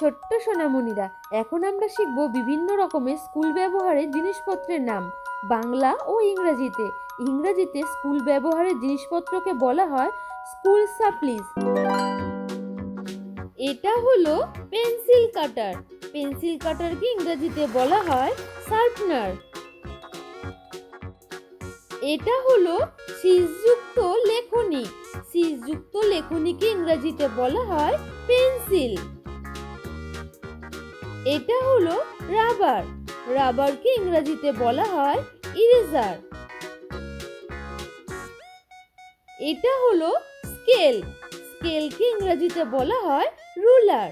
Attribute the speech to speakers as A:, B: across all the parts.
A: ছোট্ট সোনামণিরা। এখন আমরা শিখব বিভিন্ন রকমের স্কুল ব্যবহারের জিনিসপত্রের নাম। বাংলা ও ইংরেজিতে। ইংরেজিতে স্কুল ব্যবহারের জিনিসপত্রকে বলা হয় স্কুল সাপ্লিজ। এটা হলো পেন্সিল কাটার। পেন্সিল কাটারকে ইংরেজিতে বলা হয় শার্পনার। এটা হলো শীষযুক্ত লেখনী। শীষযুক্ত লেখনীকে ইংরেজিতে বলা হয় পেন্সিল। এটা হলো রাবার। রাবারকে ইংরেজিতে বলা হয় ইরেজার। এটা হলো স্কেল। স্কেলকে ইংরেজিতে বলা হয় রুলার।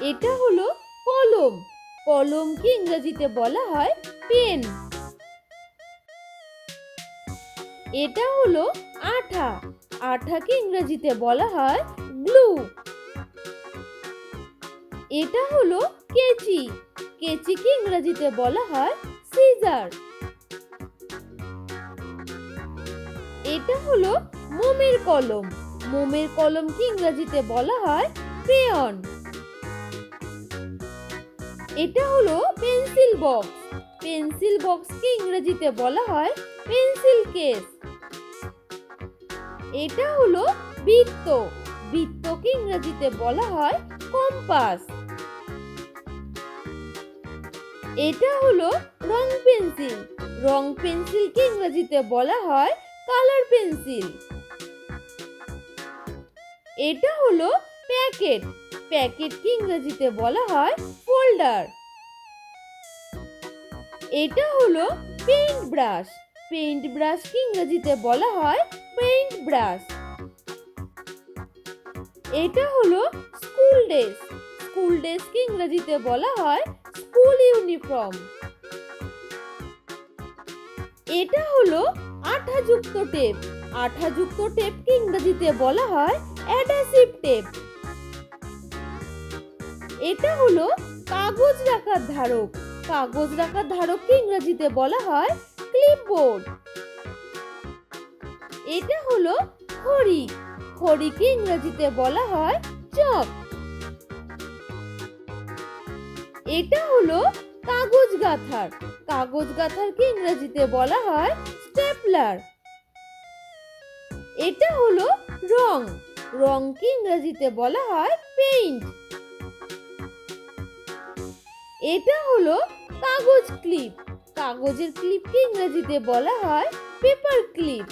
A: এটা হলো কলম। কলমকে ইংরেজিতে বলা হয় পেন। এটা হলো আঠা। আঠাকে ইংরেজিতে বলা হয় গ্লু। এটা হলো কেচি। কেচিকে ইংরেজিতে বলা হয় সিজার। এটা হলো মোমের কলম। মোমের কলমকে ইংরেজিতে বলা হয় ক্রেয়ন। এটা হলো পেন্সিল বক্স। পেন্সিল বক্সকে ইংরেজিতে বলা হয় পেন্সিল কেস। এটা হলো বৃত্ত। বৃত্তকে ইংরেজিতে বলা হয় কম্পাস। এটা হলো রং পেন্সিল। রং পেন্সিলকে ইংরেজিতে বলা হয় কালার পেন্সিল। এটা হলো প্যাকেট। প্যাকেটকে ইংরেজিতে বলা হয় ফোল্ডার। এটা হলো পেইন্ট ব্রাশ। পেইন্ট ব্রাশকে ইংরেজিতে বলা হয় পেইন্ট ব্রাশ। এটা হলো স্কুল ড্রেস। স্কুল ড্রেসকে ইংরেজিতে বলা হয় স্কুল ইউনিফর্ম। এটা হলো আঠাযুক্ত টেপ। আঠাযুক্ত টেপকে ইংরেজিতে বলা হয় অ্যাডাসিভ টেপ। এটা হলো কাগজ রাখার ধারক। কাগজ রাখার ধারককে ইংরেজিতে বলা হয় ক্লিপবোর্ড। এটা হলো খড়ি। খড়িকে ইংরেজিতে বলা হয় চক। এটা হলো কাগজ গাথার। কাগজ গাথারকে ইংরেজিতে বলা হয় স্টেপলার। এটা হলো রং। রংকে ইংরেজিতে বলা হয় পেইন্ট। এটা হলো কাগজ ক্লিপ। কাগজের ক্লিপকে ইংরেজিতে বলা হয় পেপার ক্লিপ।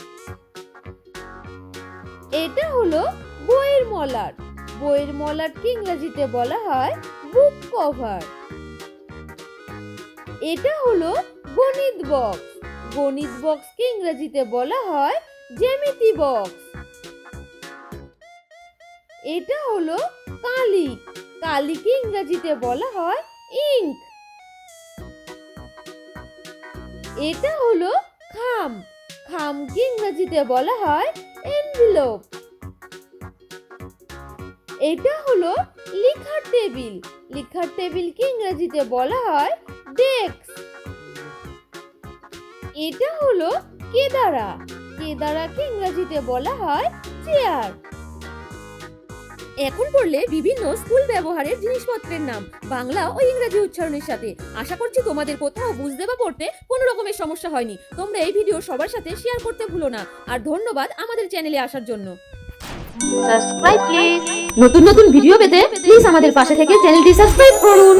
A: এটা হলো বইয়ের মলাট। বইয়ের মলাটকে ইংরেজিতে বলা হয় বুক কভার। এটা হলো গণিত বক্স গণিত বক্সকে ইংরেজিতে বলা হয় জ্যামিতি বক্স এটা হলো কালি কালিকে ইংরেজিতে বলা হয় ইঙ্ক। এটা হলো খাম। খামকে ইংরেজিতে বলা হয় এনভেলপ এটা হলো লিখার টেবিল। লিখার টেবিলকে ইংরেজিতে বলা হয় ডেস্ক এটা হলো কেদারা। কেদারাকে ইংরেজিতে বলা হয় চেয়ার।
B: এখন পড়লে বিভিন্ন স্কুল ব্যবহারের জিনিসপত্রের নাম বাংলা ও ইংরেজি উচ্চারণের সাথে। আশা করছি তোমাদের কোথাও বুঝতে বা পড়তে কোনো রকমের সমস্যা হয়নি। তোমরা এই ভিডিও সবার সাথে শেয়ার করতে ভুলো না। আর ধন্যবাদ আমাদের চ্যানেলে আসার জন্য।
A: সাবস্ক্রাইব প্লিজ
B: নতুন নতুন ভিডিও পেতে প্লিজ আমাদের পাশে থেকে চ্যানেলটি সাবস্ক্রাইব করুন।